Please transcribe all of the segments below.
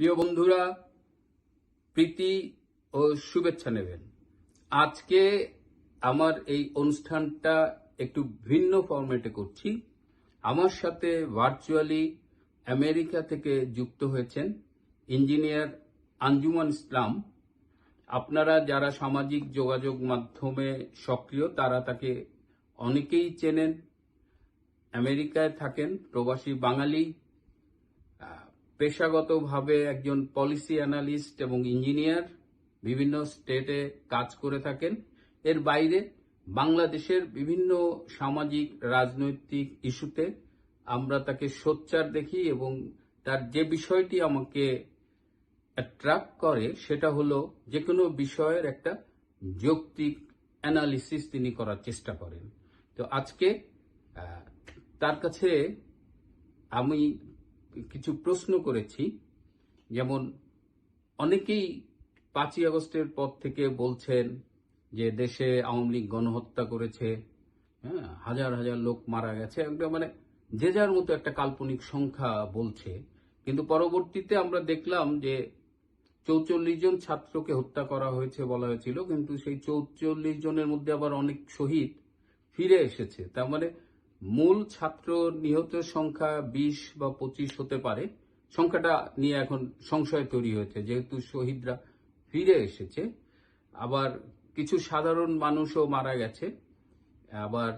প্রিয় বন্ধুরা, প্রীতি ও শুভেচ্ছা নেবেন। আজকে আমার এই অনুষ্ঠানটা একটু ভিন্ন ফরম্যাটে করছি। আমার সাথে ভার্চুয়ালি আমেরিকা থেকে যুক্ত হয়েছেন ইঞ্জিনিয়ার আঞ্জুমান ইসলাম। আপনারা যারা সামাজিক যোগাযোগ মাধ্যমে সক্রিয়, তারা তাকে অনেকেই চেনেন। আমেরিকায় থাকেন প্রবাসী বাঙালি। পেশাগতভাবে একজন পলিসি অ্যানালিস্ট এবং ইঞ্জিনিয়ার বিভিন্ন স্টেটে কাজ করে থাকেন। এর বাইরে বাংলাদেশের বিভিন্ন সামাজিক, রাজনৈতিক ইস্যুতে আমরা তাকে সোচ্চার দেখি এবং তার যে বিষয়টি আমাকে অ্যাট্রাক্ট করে সেটা হলো যে কোনো বিষয়ের একটা যৌক্তিক অ্যানালিসিস তিনি করার চেষ্টা করেন। তো আজকে তার কাছে আমি কিছু প্রশ্ন করেছি। যেমন, অনেকেই পাঁচই আগস্টের পর থেকে বলছেন যে দেশে আওয়ামী লীগ গণহত্যা করেছে। হ্যাঁ হাজার হাজার লোক মারা গেছে। একটা মানে যে যার মতো একটা কাল্পনিক সংখ্যা বলছে। কিন্তু পরবর্তীতে আমরা দেখলাম যে চৌচল্লিশ জন ছাত্রকে হত্যা করা হয়েছে বলা হয়েছিল। কিন্তু সেই চৌচল্লিশ জনের মধ্যে আবার অনেক শহীদ ফিরে এসেছে। তার মানে মূল ছাত্র নিহতের সংখ্যা বিশ বা পঁচিশ হতে পারে। সংখ্যাটা নিয়ে এখন সংশয় তৈরি হয়েছে, যেহেতু শহীদরা ফিরে এসেছে। আবার কিছু সাধারণ মানুষও মারা গেছে। আবার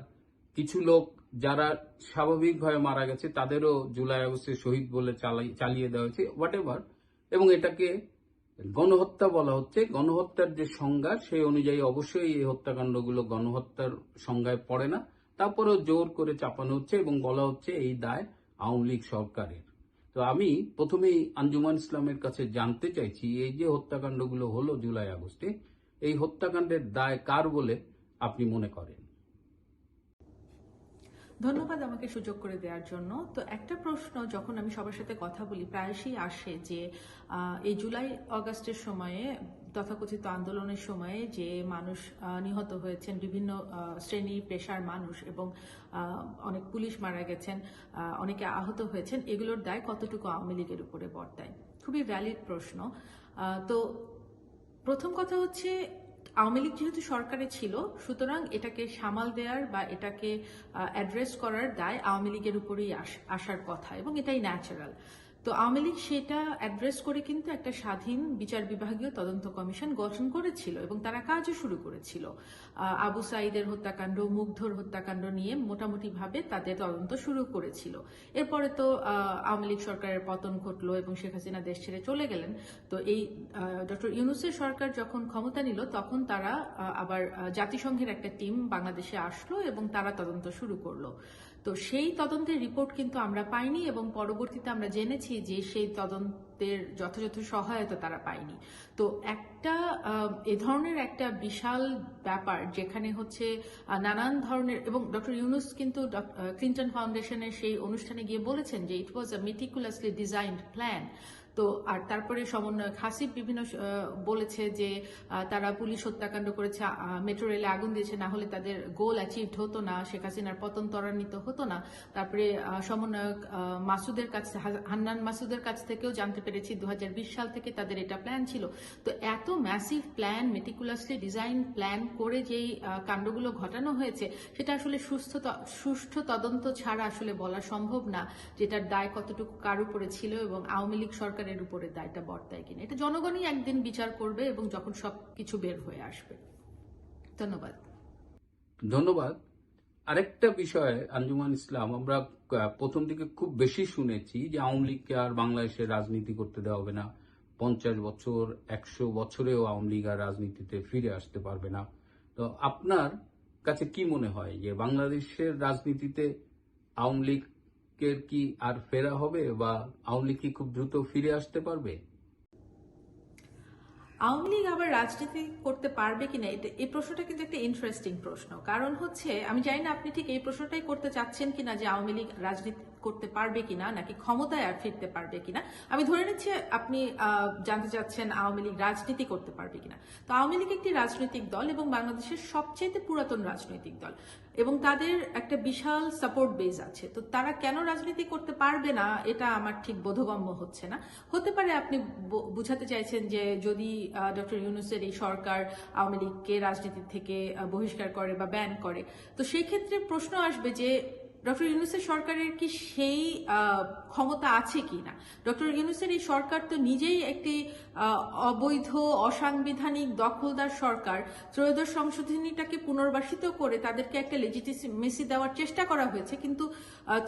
কিছু লোক যারা স্বাভাবিকভাবে মারা গেছে, তাদেরও জুলাই আগস্টে শহীদ বলে চালিয়ে দেওয়া হয়েছে হোয়াট এভার এবং এটাকে গণহত্যা বলা হচ্ছে। গণহত্যার যে সংজ্ঞা, সেই অনুযায়ী অবশ্যই এই হত্যাকাণ্ডগুলো গণহত্যার সংজ্ঞায় পড়ে না। তারপরেও জোর করে চাপানো হচ্ছে এবং বলা হচ্ছে এই দায় আওয়ামী লীগ সরকারের। তো আমি প্রথমেই আঞ্জুমান ইসলামের কাছে জানতে চাইছি, এই যে হত্যাকাণ্ডগুলো হলো জুলাই আগস্টে, এই হত্যাকাণ্ডের দায় কার বলে আপনি মনে করেন? ধন্যবাদ আমাকে সুযোগ করে দেওয়ার জন্য। তো একটা প্রশ্ন, যখন আমি সবার সাথে কথা বলি, প্রায়শই আসে যে এই জুলাই অগাস্টের সময়ে, তথাকথিত আন্দোলনের সময়ে যে মানুষ নিহত হয়েছেন, বিভিন্ন শ্রেণি পেশার মানুষ এবং অনেক পুলিশ মারা গেছেন অনেকে আহত হয়েছেন, এগুলোর দায় কতটুকু আওয়ামী লীগের উপরে বর্তায়? খুবই ভ্যালিড প্রশ্ন। তো প্রথম কথা হচ্ছে আওয়ামী লীগ যেহেতু সরকারে ছিল, সুতরাং এটাকে সামাল দেওয়ার বা এটাকে অ্যাড্রেস করার দায় আওয়ামী লীগের উপরেই আস- আসার কথা এবং এটাই ন্যাচারাল তো আওয়ামী লীগ সেটা অ্যাড্রেস করে কিন্তু একটা স্বাধীন বিচার বিভাগীয় তদন্ত কমিশন গঠন করেছিল এবং তারা কাজও শুরু করেছিল। আবু সাইদের হত্যাকাণ্ড, মুগ্ধর হত্যাকাণ্ড নিয়ে মোটামুটি ভাবে তাদের তদন্ত শুরু করেছিল। এরপরে তো আওয়ামী লীগ সরকারের পতন ঘটলো এবং শেখ হাসিনা দেশ ছেড়ে চলে গেলেন। তো এই ডক্টর ইউনুসের সরকার যখন ক্ষমতা নিল, তখন তারা আবার জাতিসংঘের একটা টিম বাংলাদেশে আসলো এবং তারা তদন্ত শুরু করল। তো সেই তদন্তের রিপোর্ট কিন্তু আমরা পাইনি এবং পরবর্তীতে আমরা জেনেছি যে সেই তদন্তের যথাযথ সহায়তা তারা পায়নি। তো একটা এ ধরনের একটা বিশাল ব্যাপার যেখানে হচ্ছে নানান ধরনের, এবং ডক্টর ইউনুস কিন্তু ক্লিন্টন ফাউন্ডেশনের সেই অনুষ্ঠানে গিয়ে বলেছেন যে it was a meticulously designed plan তো আর তারপরে সমন্বয়ক হাসিব বিভিন্ন বলেছে যে তারা পুলিশ হত্যাকাণ্ড করেছে মেট্রো রেলে আগুন দিয়েছে, না হলে তাদের গোল অ্যাচিভড হতো না, শেখ হাসিনার পতন ত্বরান্বিত হতো না। তারপরে সমন্বয়ক মাসুদের কাছ হান্নান মাসুদের কাছ থেকেও জানতে পেরেছি দু হাজার বিশ সাল থেকে তাদের এটা প্ল্যান ছিল। তো এত massive plan meticulously design plan করে যেই কাণ্ডগুলো ঘটানো হয়েছে, সেটা আসলে সুস্থ সুষ্ঠু তদন্ত ছাড়া আসলে বলা সম্ভব না, যেটার দায় কতটুকু কার উপরে ছিল এবং আওয়ামী লীগ সরকারের উপরে দায়টা বর্তায় কিনা। এটা জনগণই একদিন বিচার করবে এবং যখন সব কিছু বের হয়ে আসবে। ধন্যবাদ। ধন্যবাদ। আরেকটা বিষয়, আঞ্জুমান ইসলাম, আমরা প্রথম দিকে খুব বেশি শুনেছি যে আওয়ামী লীগকে আর বাংলাদেশে রাজনীতি করতে দেওয়া হবে না। পঞ্চাশ বছর, একশো বছরেও আওয়ামী লীগ আর রাজনীতিতে ফিরে আসতে পারবে না। তো আপনার কাছে কি মনে হয় যে বাংলাদেশের রাজনীতিতে আওয়ামী লীগের কি আর ফেরা হবে বা আওয়ামী লীগ কি খুব দ্রুত ফিরে আসতে পারবে? আওয়ামী লীগ আবার রাজনীতি করতে পারবে কিনা, এটা, এই প্রশ্নটা কিন্তু একটা ইন্টারেস্টিং প্রশ্ন। কারণ হচ্ছে, আমি জানি না আপনি ঠিক এই প্রশ্নটাই করতে চাচ্ছেন কিনা যে আওয়ামী লীগ রাজনীতি করতে পারবে কিনা, নাকি ক্ষমতায় আর ফিরতে পারবে কিনা, আমি ধরে নিচ্ছি আপনি জানতে চাচ্ছেন আওয়ামী লীগ রাজনীতি করতে পারবে কিনা। তো আওয়ামী লীগ একটি রাজনৈতিক দল এবং বাংলাদেশের সবচেয়ে পুরাতন রাজনৈতিক দল এবং তাদের একটা বিশাল সাপোর্ট বেজ আছে। তো তারা কেন রাজনীতি করতে পারবে না, এটা আমার ঠিক বোধগম্য হচ্ছে না। হতে পারে আপনি বুঝাতে চাইছেন যে যদি ডক্টর ইউনুসের এই সরকার আওয়ামী লীগকে রাজনীতি থেকে বহিষ্কার করে বা ব্যান করে, তো সেই ক্ষেত্রে প্রশ্ন আসবে যে ডক্টর ইউনুসের সরকারের কি সেই ক্ষমতা আছে কি না ডক্টর ইউনুসের এই সরকার তো নিজেই একটি অবৈধ, অসাংবিধানিক, দখলদার সরকার। ত্রয়োদশ সংশোধনীটাকে পুনর্বাসিত করে তাদেরকে একটা লেজিটিমেসি দেওয়ার চেষ্টা করা হয়েছে। কিন্তু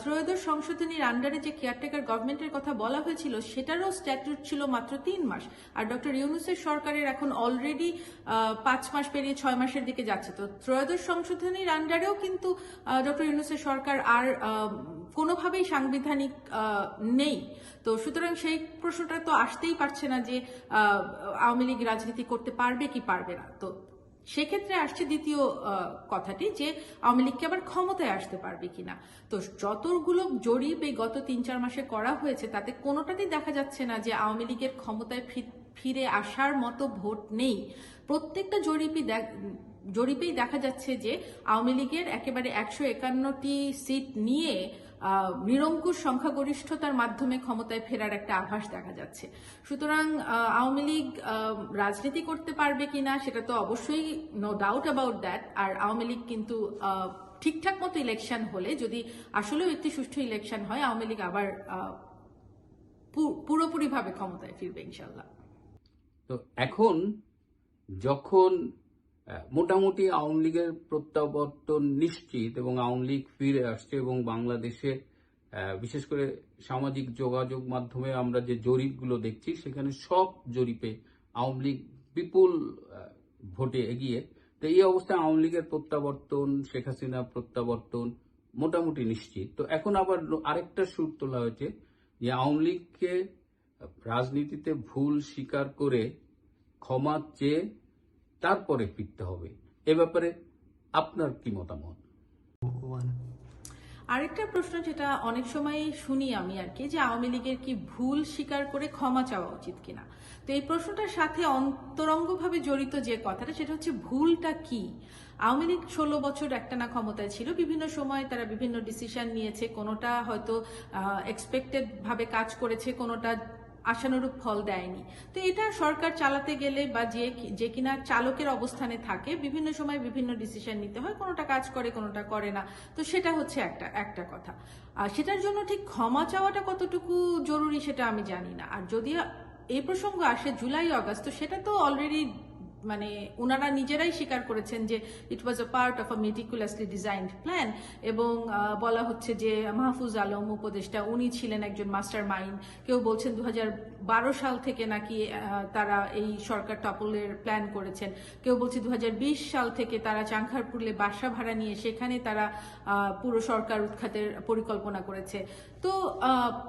ত্রয়োদশ সংশোধনীর আন্ডারে যে কেয়ারটেকার গভর্নমেন্টের কথা বলা হয়েছিল, সেটারও স্ট্যাটুট ছিল মাত্র তিন মাস। আর ডক্টর ইউনুসের সরকারের এখন অলরেডি পাঁচ মাস পেরিয়ে ছয় মাসের দিকে যাচ্ছে। তো ত্রয়োদশ সংশোধনীর আন্ডারেও কিন্তু ডক্টর ইউনুসের সরকার আর কোনোভাবেই সাংবিধানিক নেই। তো সুতরাং সেই প্রশ্নটা তো আসতেই পারছে না যে আওয়ামী লীগ রাজনীতি করতে পারবে কি পারবে না। তো সেক্ষেত্রে আসছে দ্বিতীয় কথাটি যে আওয়ামী লীগকে আবার ক্ষমতায় আসতে পারবে কিনা। তো যতগুলো জরিপ এই গত তিন চার মাসে করা হয়েছে, তাতে কোনোটাতেই দেখা যাচ্ছে না যে আওয়ামী লীগের ক্ষমতায় ফিরে আসার মতো ভোট নেই। প্রত্যেকটা জরিপই জরিপেই দেখা যাচ্ছে যে আওয়ামী লীগের একেবারে একশো একান্নটি সিট নিয়ে নিরঙ্কুশ সংখ্যাগরিষ্ঠতার মাধ্যমে ক্ষমতায় ফেরার একটা আভাস দেখা যাচ্ছে। সুতরাং আওয়ামী লীগ রাজনীতি করতে পারবে কিনা সেটা তো অবশ্যই নো ডাউট অ্যাবাউট দ্যাট আর আওয়ামী লীগ কিন্তু ঠিকঠাক মতো ইলেকশন হলে, যদি আসলেও একটি সুষ্ঠু ইলেকশন হয়, আওয়ামী লীগ আবার পুরোপুরিভাবে ক্ষমতায় ফিরবে ইনশাল্লাহ তো এখন যখন মোটামুটি আওয়ামী লীগের প্রত্যাবর্তন নিশ্চিত এবং আওয়ামী লীগ ফিরে আসছে এবং বাংলাদেশে বিশেষ করে সামাজিক যোগাযোগ মাধ্যমে আমরা যে জরিপগুলো দেখছি, সেখানে সব জরিপে আওয়ামী লীগ বিপুল ভোটে এগিয়ে। তো এই অবস্থায় আওয়ামী লীগের প্রত্যাবর্তন, শেখ হাসিনা প্রত্যাবর্তন মোটামুটি নিশ্চিত। তো এখন আবার আরেকটা সুর তোলা হয়েছে যে আওয়ামী লীগকে রাজনীতিতে ভুল স্বীকার করে ক্ষমা চেয়ে তারপরে ফিরতে হবে। এ ব্যাপারে আপনার কি মতামত? আরেকটা প্রশ্ন যেটা অনেক সময় শুনি আমি আর কি যে আওয়ামী লীগের কি ভুল স্বীকার করে ক্ষমা চাওয়া উচিত কিনা? তো এই প্রশ্নটার সাথে অন্তরঙ্গভাবে জড়িত যে কথাটা সেটা হচ্ছে ভুলটা কি? আওয়ামী লীগ ষোলো বছর একটা না ক্ষমতায় ছিল বিভিন্ন সময় তারা বিভিন্ন ডিসিশন নিয়েছে কোনোটা হয়তো এক্সপেক্টেড ভাবে কাজ করেছে কোনোটা আশানুরূপ ফল দেয়নি। তো এটা সরকার চালাতে গেলে বা যে যে কিনা চালকের অবস্থানে থাকে, বিভিন্ন সময় বিভিন্ন ডিসিশন নিতে হয়, কোনোটা কাজ করে, কোনোটা করে না। তো সেটা হচ্ছে একটা একটা কথা। আর সেটার জন্য ঠিক ক্ষমা চাওয়াটা কতটুকু জরুরি সেটা আমি জানি না। আর যদি এই প্রসঙ্গ আসে জুলাই, অগাস্ট, তো সেটা তো অলরেডি মানে ওনারা নিজেরাই স্বীকার করেছেন যে it was a part of a meticulously designed plan এবং বলা হচ্ছে যে মাহফুজ আলম উপদেষ্টা উনি ছিলেন একজন মাস্টার মাইন্ড কেউ বলছেন দু বারো সাল থেকে নাকি তারা এই সরকার টপলের প্ল্যান করেছেন। কেউ বলছে দু হাজার বিশ সাল থেকে তারা চাংখারপুরলে বাসা ভাড়া নিয়ে সেখানে তারা পুরো সরকার উৎখাতের পরিকল্পনা করেছে। তো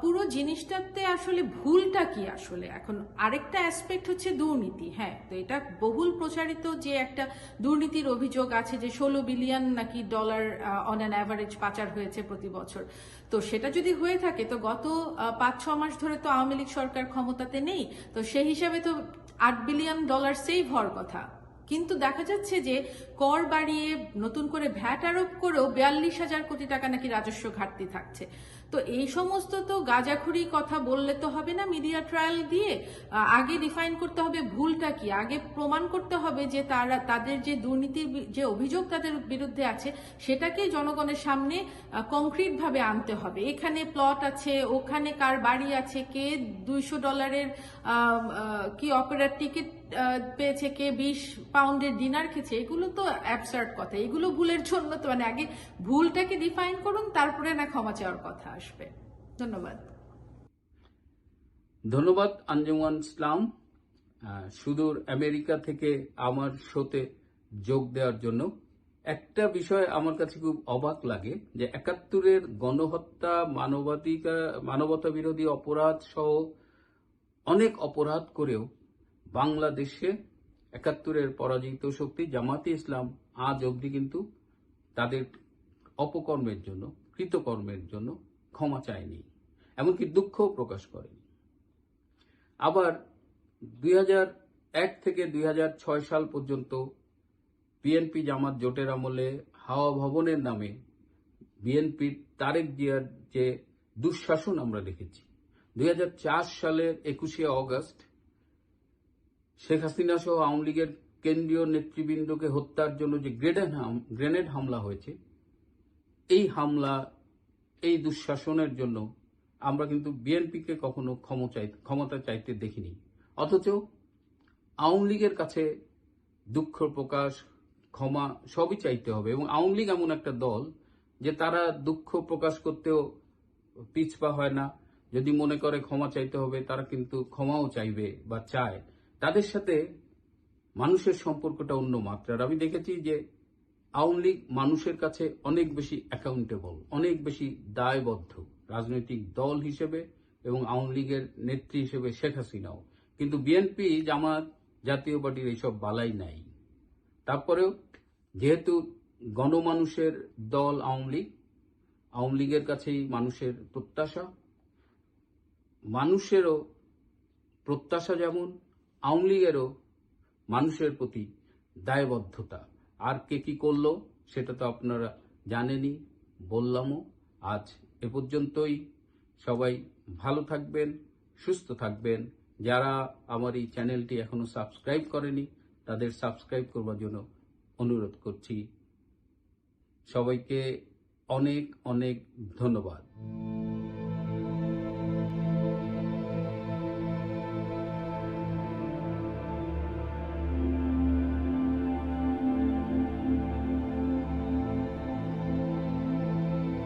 পুরো জিনিসটাতে আসলে ভুলটা কি আসলে? এখন আরেকটা অ্যাসপেক্ট হচ্ছে দুর্নীতি হ্যাঁ তো এটা বহুল প্রচারিত যে একটা দুর্নীতির অভিযোগ আছে যে ষোলো বিলিয়ন নাকি ডলার অন অ্যান অ্যাভারেজ পাচার হয়েছে প্রতি বছর। তো সেটা যদি হয়ে থাকে, তো গত পাঁচ, ছ মাস ধরে তো আওয়ামী লীগ সরকার ক্ষমতাতে নেই, তো সেই হিসাবে তো আট বিলিয়ন ডলার সেভ হওয়ার কথা। কিন্তু দেখা যাচ্ছে যে কর বাড়িয়ে নতুন করে ভ্যাট আরোপ করেও বিয়াল্লিশ হাজার কোটি টাকা নাকি রাজস্ব ঘাটতি থাকছে। তো এই সমস্ত তো গাজাখুরি কথা বললে তো হবে না, মিডিয়া ট্রায়াল দিয়ে আগে ডিফাইন করতে হবে ভুলটা কি? আগে প্রমাণ করতে হবে যে তারা, তাদের যে দুর্নীতির যে অভিযোগ তাদের বিরুদ্ধে আছে, সেটাকে জনগণের সামনে কংক্রিট ভাবে আনতে হবে। এখানে প্লট আছে, ওখানে কার বাড়ি আছে, কে দুইশো ডলারের কি অপেরার টিকিট পেয়েছে কে? বিশ পাউন্ডের ডিনার খেয়েছে। এগুলো তো অ্যাবসার্ড কথা। এগুলো ভুলের জন্য তো মানে আগে ভুলটাকে ডিফাইন করুন, তারপরে না ক্ষমা চাওয়ার কথা আসবে। ধন্যবাদ। ধন্যবাদ, আঞ্জুমান ইসলাম। সুদূর আমেরিকা থেকে আমার শোতে যোগ দেওয়ার জন্য। একটা বিষয় আমার কাছে খুব অবাক লাগে, যে একাত্তরের গণহত্যা, মানবাধিকার মানবতা বিরোধী অপরাধ সহ অনেক অপরাধ করেও বাংলাদেশে একাত্তরের পরাজিত শক্তি জামাতে ইসলাম আজ অবধি কিন্তু তাদের অপকর্মের জন্য, কৃতকর্মের জন্য ক্ষমা চায়নি, এমনকি দুঃখও প্রকাশ করেনি। আবার দুই থেকে দুই হাজার ছয় সাল পর্যন্ত বিএনপি জামাত জোটের আমলে হাওয়া ভবনের নামে বিএনপির তারেক জিয়ার যে দুঃশাসন আমরা দেখেছি। দুই হাজার চার সালের একুশে অগস্ট শেখ হাসিনা সহ আওয়ামী লীগের কেন্দ্রীয় নেতৃবৃন্দকে হত্যার জন্য যে গ্রেনেড গ্রেনেড হামলা হয়েছে, এই হামলা, এই দুঃশাসনের জন্য আমরা কিন্তু বিএনপিকে কখনো ক্ষমতা চাইতে দেখিনি। অথচ আওয়ামী লীগের কাছে দুঃখ প্রকাশ, ক্ষমা সবই চাইতে হবে এবং আওয়ামী লীগ এমন একটা দল যে তারা দুঃখ প্রকাশ করতেও পিছপা হয় না। যদি মনে করে ক্ষমা চাইতে হবে, তারা কিন্তু ক্ষমাও চাইবে বা চায়। তাদের সাথে মানুষের সম্পর্কটা অন্য মাত্রার। আমি দেখেছি যে আওয়ামী লীগ মানুষের কাছে অনেক বেশি অ্যাকাউন্টেবল অনেক বেশি দায়বদ্ধ রাজনৈতিক দল হিসেবে এবং আওয়ামী লীগের নেত্রী হিসেবে শেখ হাসিনাও। কিন্তু বিএনপি, জামাত জাতীয় পার্টির এইসব বালাই নাই। তারপরেও যেহেতু গণমানুষের দল আওয়ামী লীগ, আওয়ামী লীগের কাছেই মানুষের প্রত্যাশা। মানুষেরও প্রত্যাশা যেমন আওয়ামী লীগেরও মানুষের প্রতি দায়বদ্ধতা। আর কে কি করল, সেটা তো আপনারা জানেনই, বললামও। আজ এ পর্যন্তই। সবাই ভালো থাকবেন, সুস্থ থাকবেন। যারা আমার এই চ্যানেলটি এখনও সাবস্ক্রাইব করেনি, তাদের সাবস্ক্রাইব করবার জন্য অনুরোধ করছি। সবাইকে অনেক অনেক ধন্যবাদ।